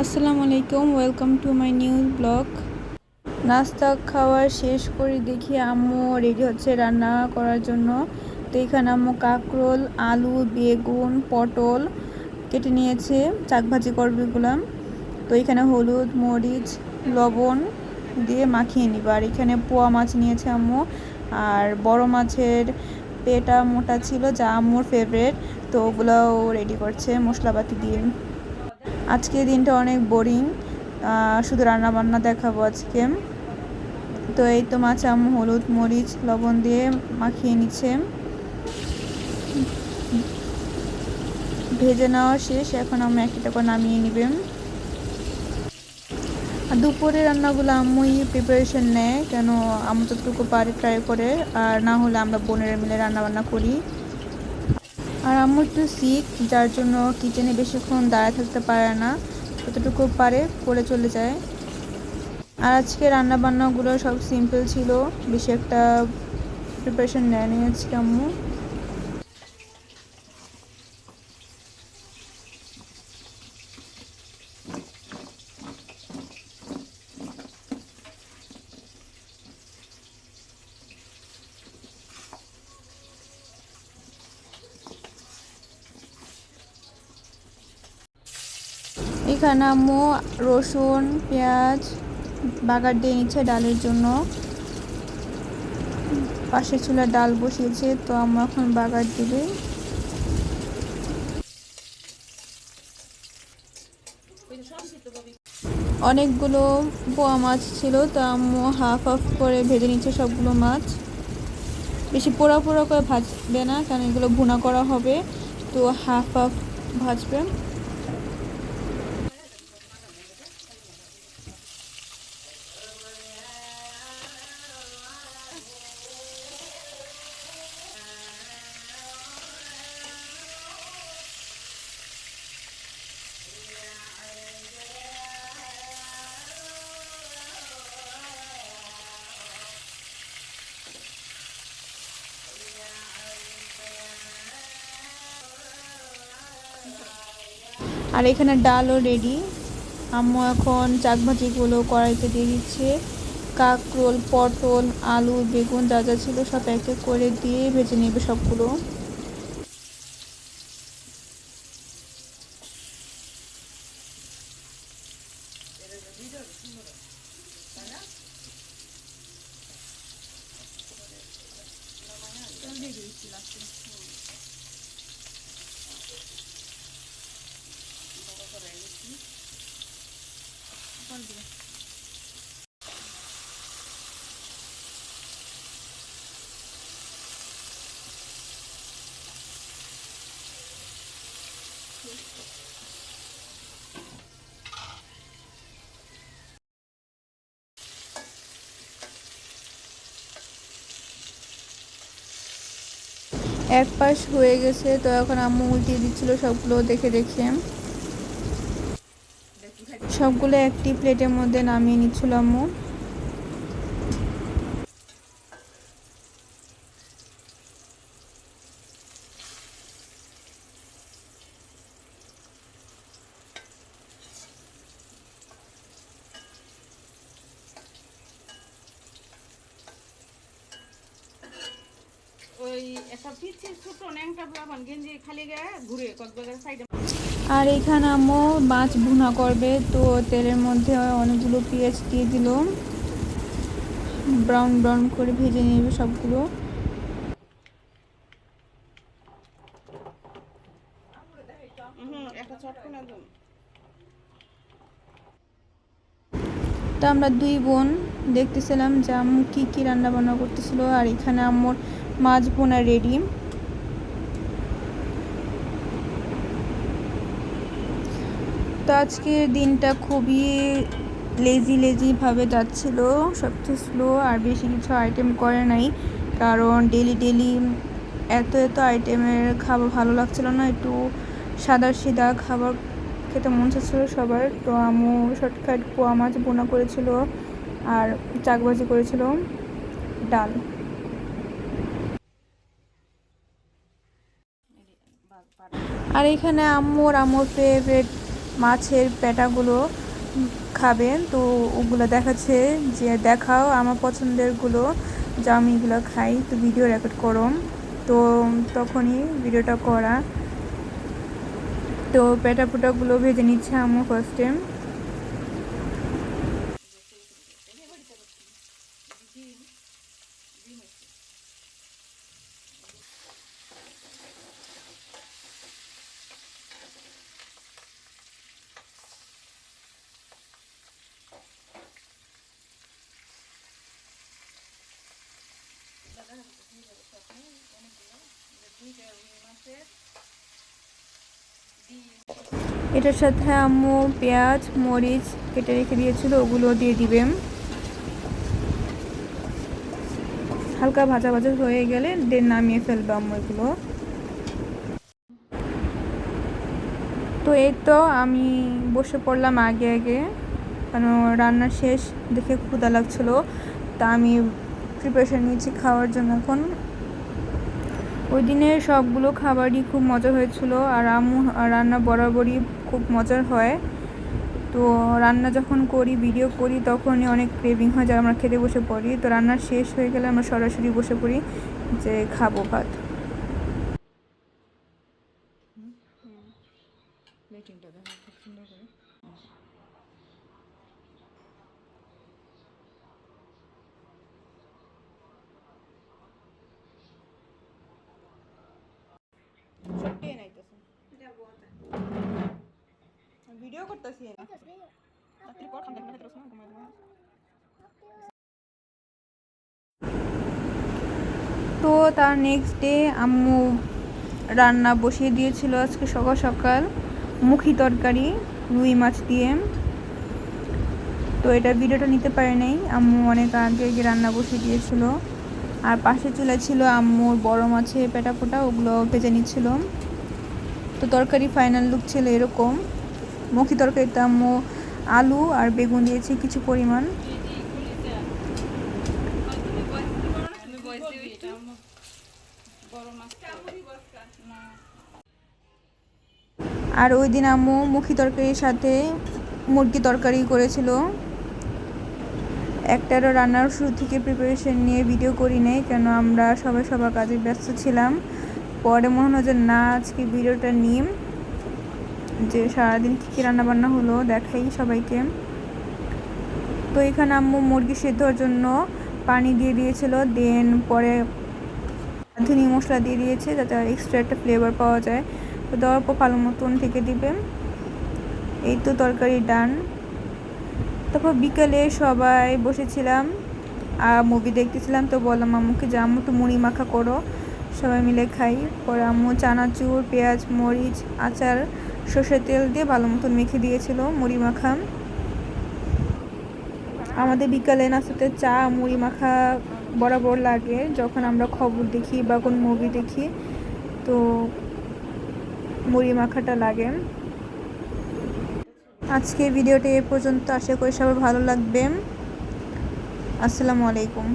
আসসালামু আলাইকুম welcome to my new blog নাস্তা খাওয়া শেষ করে দেখি আম্মু রেডি হচ্ছে রান্না করার জন্য। তো এখানে আম্মু কাঁকরোল, আলু, বেগুন, পটল কেটে নিয়েছে চাকভাজি করবে গুলাম তো এখানে হলুদ, মরিচ, লবণ দিয়ে মাখিয়ে নিব। আর এখানে পোয়া মাছ নিয়েছে আম্মু। আর বড় মাছের পেটা মোটা ছিল যা আম্মুর ফেভারেট তো ওগুলোও রেডি করছে মশলাপাতি দিয়ে। আজকে দিনটা অনেক বোরিং শুধু রান্না বান্না দেখাবো আজকে। তো এই তো মাছ আম হলুদ, মরিচ, লবণ দিয়ে মাখিয়ে নিচ্ছে। ভেজে নেওয়া শেষ, এখন আমি একটা করে নামিয়ে নিবেন। দুপুরে রান্নাগুলো আম্মুই প্রিপারেশন নেয়, কেন আম্মু যতটুকু পারে ট্রাই করে, আর না হলে আমরা বোনের মিলে রান্নাবান্না করি। আর আম্মু একটু সিক যার জন্য কিচেনে বেশিক্ষণ দাঁড়ায় থাকতে পারে না, যতটুকু পারে করে চলে যায়। আর আজকে রান্না বান্নাগুলো সব সিম্পল ছিল, বেশি একটা প্রিপারেশন নেয়নি আজকে আম্মু। এখানে আম্মু, রসুন, পেঁয়াজ, বাগার দিয়ে নিচ্ছে ডালের জন্য। পাশে চুলা ডাল বসিয়েছে, তো আম্মু এখন বাগার দিবে। অনেকগুলো পোয়া মাছ ছিল, তো আম্মু হাফ হাফ করে ভেজে নিচ্ছে সবগুলো মাছ। বেশি পোড়া পোড়া করে ভাজবে না, কারণ এগুলো ভুনা করা হবে। তো হাফ হাফ ভাজবে। আর এখানে ডালও রেডি আম্মু এখন চাকভাজিগুলো কড়াইতে দিয়ে দিচ্ছে। কাকরোল, পটল, আলু, বেগুন যা যা ছিল সব এক এক করে দিয়ে ভেজে নেবে সবগুলো। এক পাশ হয়ে গেছে তো এখন আম্মু উল্টিয়ে দিচ্ছিল সবগুলো দেখে দেখে। সবগুলো একটি প্লেটের মধ্যে নামিয়ে নিচ্ছিল আম্মু। ওই একটা পিচ্ছির ছোট ন্যাংটা প্লাবন গেঞ্জি খালি গায়ে ঘুরে কক্সবাজার সাইডে আর এখানে আম্মু মাছ ভুনা করবে। তো তেলের মধ্যে অনেকগুলো পেঁয়াজ দিয়ে দিল। ব্রাউন ব্রাউন করে ভেজে নেবে সবগুলো। তো আমরা দুই বোন দেখতেছিলাম যে আম্মু কী কী রান্না বান্না করতেছিল। আর এখানে আম্মুর মাছ বোনা রেডি। তো আজকের দিনটা খুবই লেজি লেজিভাবে যাচ্ছিল। সবচেয়ে স্লো আর বেশি কিছু আইটেম করে নাই। কারণ ডেলি ডেলি এত এত আইটেমের খাবার ভালো লাগছিল না। একটু সাদা, সিধা খাবার খেতে মন চাচ্ছিল সবার। তো আমু শর্টকাট পোয়া মাছ বোনা করেছিল আর চাকবাজি করেছিল। ডাল। আর এখানে আম্মুর আম্মুর ফেভারেট মাছের পেটাগুলো খাবেন। তো ওগুলো দেখাচ্ছে যে দেখাও আমার পছন্দেরগুলো যা আমি এগুলো খাই তো ভিডিও রেকর্ড করম। তো তখনই ভিডিওটা করা। তো পেটা পুটাগুলো ভেজে নিচ্ছে আমার ফার্স্ট টাইম এটার সাথে আম্মু, পেঁয়াজ, মরিচ কেটে রেখে দিয়েছিল ওগুলো দিয়ে দিবে হালকা ভাজা ভাজা হয়ে গেলে দেন নামিয়ে ফেলবে আম্মু এগুলো। তো এই তো আমি বসে পড়লাম আগে আগে কারণ রান্না শেষ দেখে ক্ষুদা লাগছিল। তা আমি প্রিপারেশন নিয়েছি খাওয়ার জন্য এখন। ওই দিনে সবগুলো খাবারই খুব মজা হয়েছিল আর আম্মু রান্না বরাবরই খুব মজার হয়। তো রান্না যখন করি ভিডিও করি, তখনই অনেক ক্রেভিং হয় যায় আমরা খেতে বসে পড়ি। তো রান্না শেষ হয়ে গেলে আমরা সরাসরি বসে পড়ি যে খাব ভাত। খুব সুন্দর করে। দেখবেন রসুন ঘুমাই দেবো তো তার নেক্সট ডে আম্মু রান্না বসিয়ে দিয়েছিল আজকে সকাল সকাল। মুখি তরকারি রুই মাছ দিয়ে। তো এটা ভিডিওটা নিতে পারে নাই। আম্মু অনেক আগে আগে রান্না বসিয়ে দিয়েছিল। আর পাশে চুলা ছিল আম্মুর বড় মাছের পেটা ফোটা ওগুলো ভেজে নিচ্ছিল। তো তরকারি ফাইনাল লুক ছিল এরকম। মুখি তরকারিতে আম্মু আলু আর বেগুন দিয়েছি কিছু পরিমাণ। আর ওই দিন আম্মু মুখি তরকারির সাথে মুরগি তরকারি করেছিল। একটারও রান্নার শুরু থেকে প্রিপারেশন নিয়ে ভিডিও করি নাই, কেন আমরা সবাই সবার কাজে ব্যস্ত ছিলাম। পরে মনে হলো যে না, আজকে ভিডিওটা নিই যে সারাদিন কী কী রান্নাবান্না হলো দেখাই সবাইকে। তো এখানে আম্মু মুরগি সেদ্ধর জন্য পানি দিয়ে দিয়েছিল, দেন পরে ধনি মশলা দিয়ে দিয়েছে যাতে এক্সট্রা একটা ফ্লেভার পাওয়া যায়। তো দেওয়ার পর ভালো মতন থেকে দিবে। এই তো তরকারি ডান তারপর বিকেলে সবাই বসেছিলাম, আর মুভি দেখতেছিলাম, তো বললাম, আম্মুকে যে, আম্মু একটু মুড়ি মাখা করো। সবাই মিলে খাই। পরে আম্মু চানাচুর, পেঁয়াজ, মরিচ, আচার সর্ষের তেল দিয়ে ভালো মতন মেখে দিয়েছিল মুড়ি মাখা। আমাদের বিকালে নাস্তাতে চা, মুড়ি মাখা বরাবর লাগে, যখন আমরা খবর দেখি বা কোন মুভি দেখি, তো মুড়ি মাখাটা লাগে। আজকে ভিডিওটা এ পর্যন্ত, আশা করি সবার ভালো লাগবে। আসসালামু আলাইকুম।